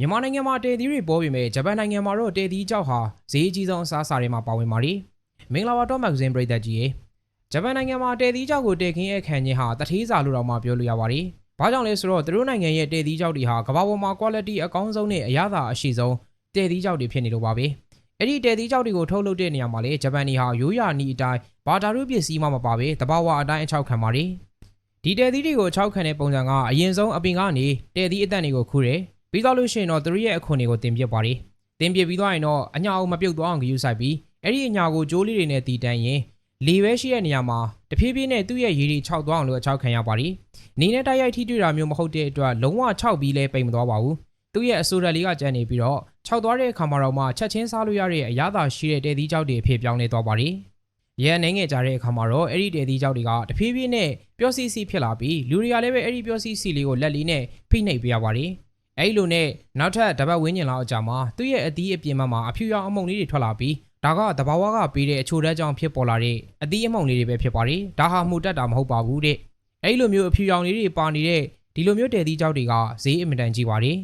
မြန်မာနိုင်ငံမှာတဲသီးတွေပေါ်ပေမဲ့ဂျပန်နိုင်ငံမှာတော့တဲသီးကြောက်ဟာဈေးအကြီးဆုံးအစားအစာတွေမှာပါဝင်ပါတယ်။မင်္ဂလာပါတော့မဂ္ဂဇင်းပရိသတ်ကြီးရေဂျပန်နိုင်ငံမှာတဲသီးကြောက်ကိုတဲခင်းရဲ့ခံခြင်းဟာတထေးစာလို့တော့မှပြောလို့ရပါတယ်။ဘာကြောင့်လဲဆိုတော့သူတို့နိုင်ငံရဲ့တဲသီးကြောက်တွေဟာကမ္ဘာပေါ်မှာ quality အကောင်းဆုံးနဲ့အရသာအရှိဆုံးတဲသီးကြောက်တွေဖြစ်နေလို့ပါပဲ။အဲ့ဒီတဲသီးကြောက်တွေကိုထုတ်လုပ်တဲ့နေရာမှာလေဂျပန်တွေဟာရိုးရာနီအတိုင်းဘာတာရုပစ္စည်းမှမပါပဲတဘာဝအတိုင်းအချောက်ခံပါတယ်။ဒီတဲသီးတွေကိုအချောက်ခံတဲ့ပုံစံကအရင်ဆုံးအပင်ကနေတဲသီးအသက်တွေကိုခူးတယ်။ ပြီးတော့လို့ရှိရင်တော့သူတို့ရဲ့အခွန်တွေကိုတင်ပြစ်ပါတယ်။တင်ပြစ်ပြီးသွားရင်တော့အညာအောင်မပြုတ်သွားအောင်ဂရုစိုက်ပြီးအဲ့ဒီအညာကိုကြိုးလေးတွေနဲ့တီတန်းရင်လေပဲရှိတဲ့နေရာမှာတဖြည်းဖြည်းနဲ့သူ့ရဲ့ရေတွေခြောက်သွားအောင်လို့အချောက်ခံရပါတယ်။နေနဲ့တိုက်ရိုက်ထိတွေ့တာမျိုးမဟုတ်တဲ့အတွက်လုံးဝခြောက်ပြီးလဲပိန်မသွားပါဘူး။သူ့ရဲ့အဆိုဓာတ်လေးကကျန်နေပြီးတော့ခြောက်သွားတဲ့အခါမှာတော့မှချက်ချင်းစားလို့ရတဲ့အရသာရှိတဲ့တဲသီးကြောက်တွေအဖြစ်ပြောင်းလဲသွားပါတယ်။ရဲအနေငယ်ကြတဲ့အခါမှာတော့အဲ့ဒီတဲသီးကြောက်တွေကတဖြည်းဖြည်းနဲ့ပျော့စီစီဖြစ်လာပြီးလူတွေကလည်းပဲအဲ့ဒီပျော့စီစီလေးကိုလက်လေးနဲ့ဖိနှိပ်ပေးရပါတယ်။ အဲ့လိုနဲ့နောက်ထပ်တပတ်ဝင်းကျင်လောက်အကြာမှာသူ့ရဲ့အသီးအပြင်ဘက်မှာအဖြူရောင်အမုံလေးတွေထွက်လာပြီးဒါကတဘာဝကပေးတဲ့အချိုဓာတ်ကြောင့်ဖြစ်ပေါ်လာတဲ့အသီးအမုံလေးတွေပဲဖြစ်ပါတယ်ဒါဟာမှုတက်တာမဟုတ်ပါဘူးတဲ့အဲ့လိုမျိုးအဖြူရောင်လေးတွေပါနေတဲ့ဒီလိုမျိုးတဲသီးကြောက်တွေကဈေးအင်မတန်ကြီးပါတယ်